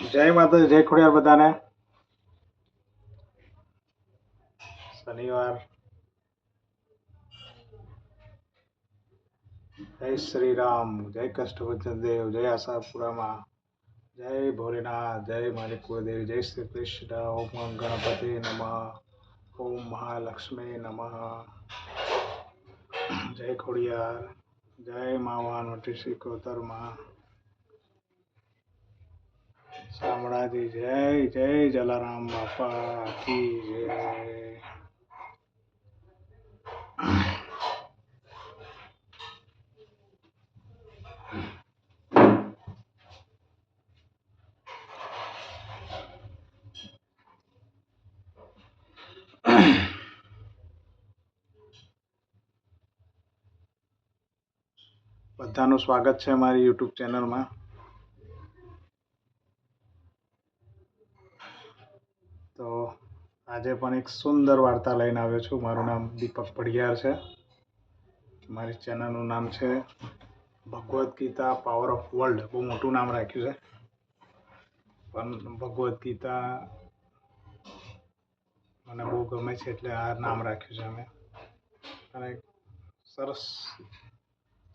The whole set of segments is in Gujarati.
જય માતા જય ખોડિયાર બધાને. શનિવાર. જય શ્રી રામ જય કષ્ટભંજન દેવ, જય આશાપુરામાં. જય ભોલેનાથ, જય માલિક કુળદેવી, જય શ્રી કૃષ્ણ, ઓમ ગણપતિ નમઃ, ઓમ મહાલક્ષ્મી નમઃ. જય ખોડિયાર, જય માવાન શ્રી કોતરમાં. શામળાજી જય જય જલારામ બાપા કી જય. બધાનું સ્વાગત છે મારી યુટ્યુબ ચેનલમાં. આજે પણ એક સુંદર વાર્તા લઈને આવ્યો છું. મારું નામ દીપક પડિયાર છે. મારી ચેનલનું નામ છે Bhagavad Gita power of world બહુ મોટું નામ રાખ્યું છે. પણ ભગવદ્ ગીતા મને બહુ ગમે છે એટલે આ નામ રાખ્યું છે અમે. અને સરસ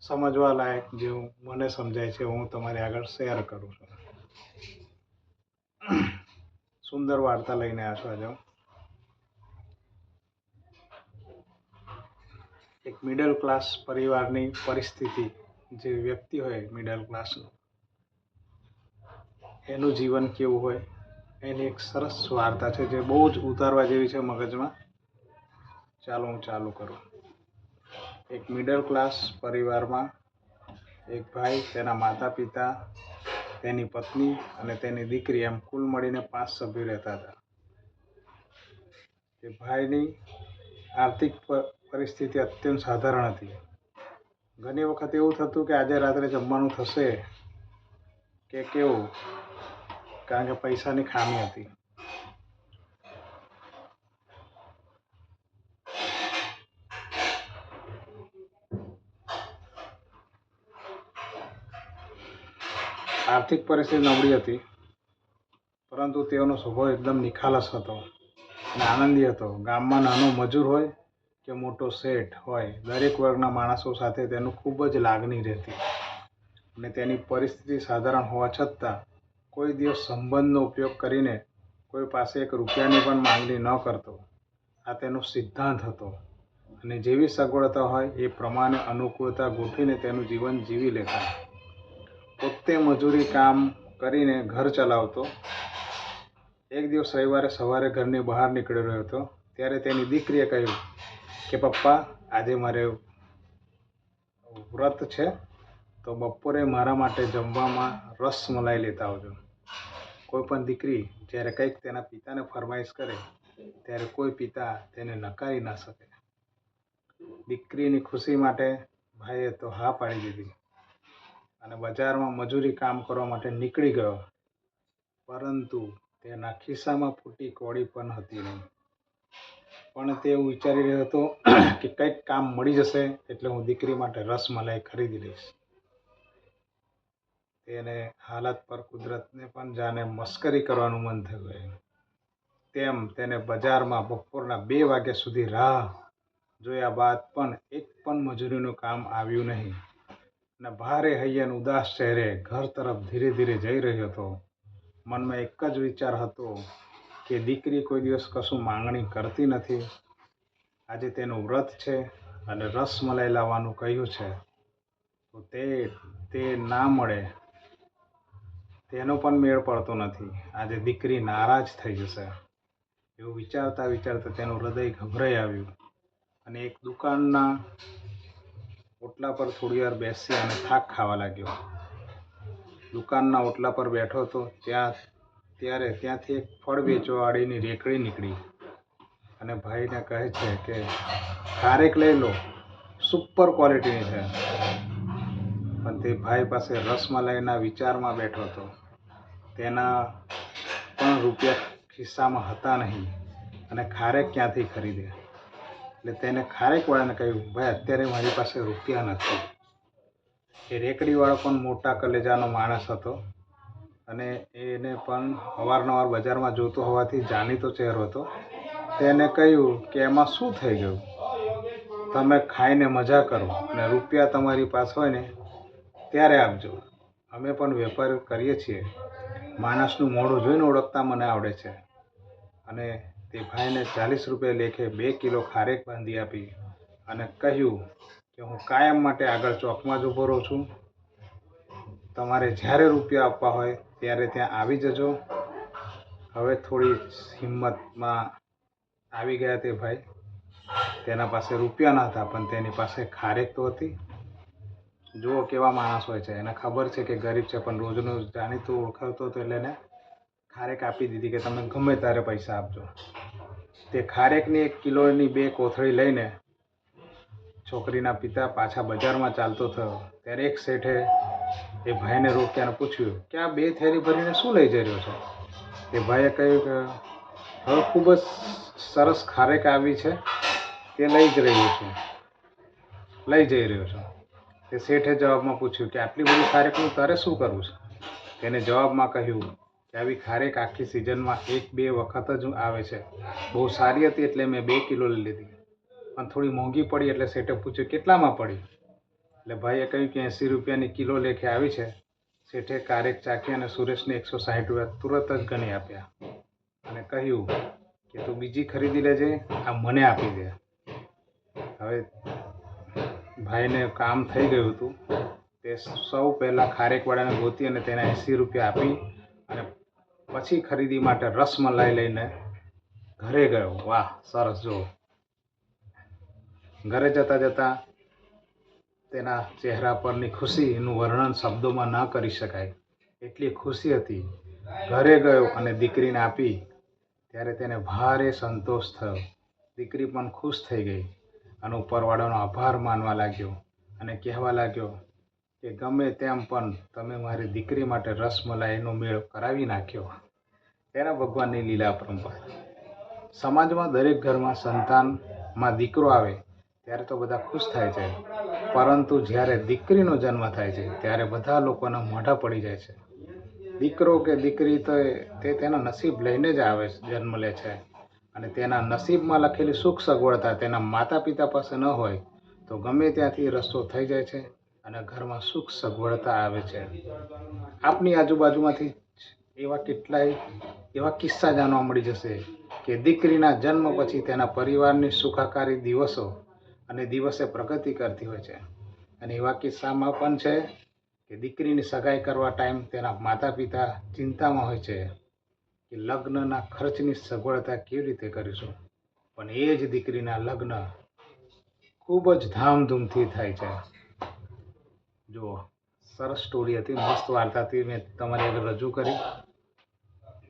સમજવા લાયક જેવું મને સમજાય છે, હું તમારી આગળ શેર કરું છું. સુંદર વાર્તા લઈને આવ્યો છું આજે હું. એક મિડલ ક્લાસ પરિવારની પરિસ્થિતિ જે વ્યક્તિ હોય મિડલ ક્લાસનું એનું જીવન કેવું હોય, એની એક સરસ વાર્તા છે જે બહુ જ ઉતારવા જેવી છે મગજમાં. ચાલો હું ચાલુ કરું. એક મિડલ ક્લાસ પરિવારમાં એક ભાઈ, તેના માતા પિતા તેની પત્ની અને તેની દીકરી એમ કુલ મળીને પાંચ સભ્યો રહેતા હતા. તે ભાઈની આર્થિક પરિસ્થિતિ અત્યંત સાધારણ હતી. ઘણી વખત એવું થતું કે આજે રાત્રે જમવાનું થશે કે કેવું? કારણ કે પૈસાની ખામી હતી. આર્થિક પરિસ્થિતિ નબળી હતી, પરંતુ તેઓનો સ્વભાવ એકદમ નિખાલસ હતો અને આનંદી હતો. ગામમાં નાનો મજૂર હોય કે મોટો શેઠ હોય, દરેક વર્ગના માણસો સાથે તેનું ખૂબ જ લાગણી રહેતી. અને તેની પરિસ્થિતિ સાધારણ હોવા છતાં, કોઈ દિવસ સંબંધનો ઉપયોગ કરીને કોઈ પાસે એક રૂપિયાની પણ માંગણી ન કરતો. આ તેનો સિદ્ધાંત હતો. અને જેવી સગવડતા હોય, એ પ્રમાણે અનુકૂળતા ગોઠવીને તેનું જીવન જીવી લેતા. પોતે મજૂરી કામ કરીને ઘર ચલાવતો. એક દિવસ રવિવારે સવારે ઘરની બહાર નીકળી રહ્યો હતો ત્યારે તેની દીકરીએ કહ્યું કે પપ્પા, આજે મારે વ્રત છે, તો બપોરે મારા માટે જમવામાં રસ મલાઈ લેતા આવજો. કોઈ પણ દીકરી જ્યારે કંઈક તેના પિતાને ફરમાઈશ કરે, ત્યારે કોઈ પિતા તેને નકારી ના શકે. દીકરીની ખુશી માટે ભાઈએ તો હા પાડી દીધી. અને બજારમાં મજૂરી કામ કરવા માટે નીકળી ગયો. પરંતુ તેના ખિસ્સામાં ફૂટી કોડી પણ હતી નહીં. પણ તે હું વિચારી રહ્યો હતો કે કંઈક કામ મળી જશે એટલે હું દીકરી માટે રસમલાઈ ખરીદી લઈશ. તેને હાલત પર કુદરતને પણ જાણે મસ્કરી કરવાનું મન થયું. તેમ તેને બજારમાં બપોરના બે વાગ્યા સુધી રાહ જોયા બાદ પણ એક પણ મજૂરીનું કામ આવ્યું નહીં. અને ભારે હૈયન ઉદાસ ચહેરે ઘર તરફ ધીરે ધીરે જઈ રહ્યો હતો. મનમાં એક જ વિચાર હતો કે દીકરી કોઈ દિવસ કશું માંગણી કરતી નથી. આજે તેનું વ્રત છે અને રસમલાઈ લાવવાનું કહ્યું છે. તો તે તે ના મળે. તેનો પણ મેળ પડતો નથી. આજે દીકરી નારાજ થઈ જશે. એવું વિચારતા વિચારતા તેનું હૃદય ગભરાઈ આવ્યું. અને એક દુકાનના ઓટલા પર થોડી વાર બેસી અને થાક ખાવા લાગ્યો. દુકાનના ઓટલા પર બેઠો હતો ત્યાં ત્યારે ત્યાંથી એક ફળ વેચવાવાળીની રેકડી નીકળી. અને ભાઈને કહે છે કે ખારેક લઈ લો સુપર ક્વોલિટીની છે. પણ તે ભાઈ પાસે રસમલાઈના વિચારમાં બેઠો હતો. તેના પણ રૂપિયા ખિસ્સામાં હતા નહીં અને ખારેક ક્યાંથી ખરીદે? એટલે તેને ખારેકવાળાને કહ્યું, ભાઈ, અત્યારે મારી પાસે રૂપિયા નથી. એ રેકડીવાળો પણ મોટા કલેજાનો માણસ હતો. અને એને પણ અવારનવાર બજારમાં જોતો હોવાથી જાણીતો ચહેરો હતો. તેને કહ્યું કે એમાં શું થઈ ગયું? તમે ખાઈને મજા કરો અને રૂપિયા તમારી પાસે હોય ને ત્યારે આપજો. અમે પણ વેપાર કરીએ છીએ. માણસનું મોઢું જોઈને ઓળખતા મને આવડે છે. અને તે ભાઈને ચાલીસ રૂપિયા લેખે બે કિલો ખારેક બાંધી આપી અને કહ્યું કે હું કાયમ માટે આગળ ચોકમાં જ ઊભો રહું છું. તમારે જ્યારે રૂપિયા આપવા હોય ત્યારે ત્યાં આવી જજો. હવે થોડી હિંમતમાં આવી ગયા તે ભાઈ. તેના પાસે રૂપિયા ન હતા, પણ તેની પાસે ખારેક તો હતી. જુઓ કેવા માણસ હોય છે. એને ખબર છે કે ગરીબ છે, પણ રોજનું જાણીતું ઓળખાવતો હતો એટલે એને ખારેક આપી દીધી કે તમે ગમે ત્યારે પૈસા આપજો. તે ખારેકની એક કિલોની બે કોથળી લઈને છોકરીના પિતા પાછા બજારમાં ચાલતો થયો. ત્યારે એક શેઠે એ ભાઈને રોક્યાને પૂછ્યું કે આ બે થેલી ભરીને શું લઈ જઈ રહ્યો છે? તે ભાઈએ કહ્યું કે, હવે ખૂબ જ સરસ ખારેક આવી છે, તે લઈ જ રહ્યો છું. લઈ જઈ રહ્યો છું. તે શેઠે જવાબમાં પૂછ્યું કે, આટલી બધી ખારેકનું તારે શું કરવું છે? તેને જવાબમાં કહ્યું કે, આવી ખારેક આખી સિઝનમાં એક બે વખત જ આવે છે. બહુ સારી હતી એટલે મેં બે કિલો લઈ લીધી. પણ થોડી મોંઘી પડી એટલે શેઠે પૂછ્યું, કેટલામાં પડી? એટલે ભાઈએ કહ્યું કે એંસી રૂપિયાની કિલો લેખે આવી છે. શેઠે કારેક ચાખી અને સુરેશને એકસો સાઠ રૂપિયા તુરત જ ગણી આપ્યા. અને કહ્યું કે તું બીજી ખરીદી લેજે, આ મને આપી દે. હવે ભાઈને કામ થઈ ગયું હતું. તે સૌ પહેલાં ખારેકવાળાને ગોતી અને તેને એંસી રૂપિયા આપી અને પછી ખરીદી માટે રસમલાઈ લઈને ઘરે ગયો. વાહ, સરસ જો ઘરે જતાં જતાં તેના ચહેરા પરની ખુશીનું વર્ણન શબ્દોમાં ન કરી શકાય. એટલી ખુશી હતી. ઘરે ગયો અને દીકરીને આપી. ત્યારે તેને ભારે સંતોષ થયો. દીકરી પણ ખુશ થઈ ગઈ અને ઉપરવાળાનો આભાર માનવા લાગ્યો અને કહેવા લાગ્યો કે ગમે તેમ પણ તમે મારી દીકરી માટે રસમલાઈનો મેળ કરાવી નાખ્યો. તેના ભગવાનની લીલા પરંપરા. સમાજમાં દરેક ઘરમાં સંતાનમાં દીકરો આવે, ત્યારે તો બધા ખુશ થાય છે. પરંતુ જ્યારે દીકરીનો જન્મ થાય છે, ત્યારે બધા લોકોના મોઢા પડી જાય છે. દીકરો કે દીકરી તો તે તેના નસીબ લઈને જ આવે જન્મ લે છે. અને તેના નસીબમાં લખેલી સુખ સગવડતા તેના માતા પિતા પાસે ન હોય, તો ગમે ત્યાંથી રસ્તો થઈ જાય છે અને ઘરમાં સુખ સગવડતા આવે છે. આપની આજુબાજુમાંથી એવા કેટલાય, એવા કિસ્સા જાણવા મળી જશે કે દીકરીના જન્મ પછી તેના પરિવારની સુખાકારી દિવસો અને દિવસે પ્રગતિ કરતી હોય છે. અને એવા કિસ્સામાં પણ છે કે દીકરીની સગાઈ કરવા ટાઈમ તેના માતા પિતા ચિંતામાં હોય છે કે લગ્નના ખર્ચની સગવડતા કેવી રીતે કરીશું. પણ એ જ દીકરીના લગ્ન ખૂબ જ ધામધૂમથી થાય છે. જુઓ, સરસ સ્ટોરી હતી, મસ્ત વાર્તાથી મેં તમારી આગળ રજૂ કરી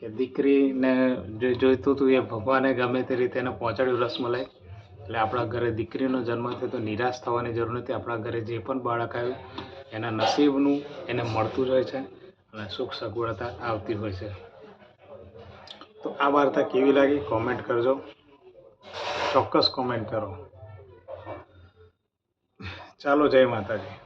કે દીકરીને જે જોઈતું હતું એ ભગવાને ગમે તે રીતે એને પહોંચાડ્યું રસમલાઈ. એટલે આપણા ઘરે દીકરીનો જન્મ થયો તો નિરાશ થવાની જરૂર નથી. આપણા ઘરે જે પણ બાળક આવ્યું, એના નસીબનું એને મળતું જ હોય છે અને સુખ સગવડતા આવતી હોય છે. તો આ વાર્તા કેવી લાગી? કોમેન્ટ કરજો. ચોક્કસ કોમેન્ટ કરો. ચાલો, જય માતાજી.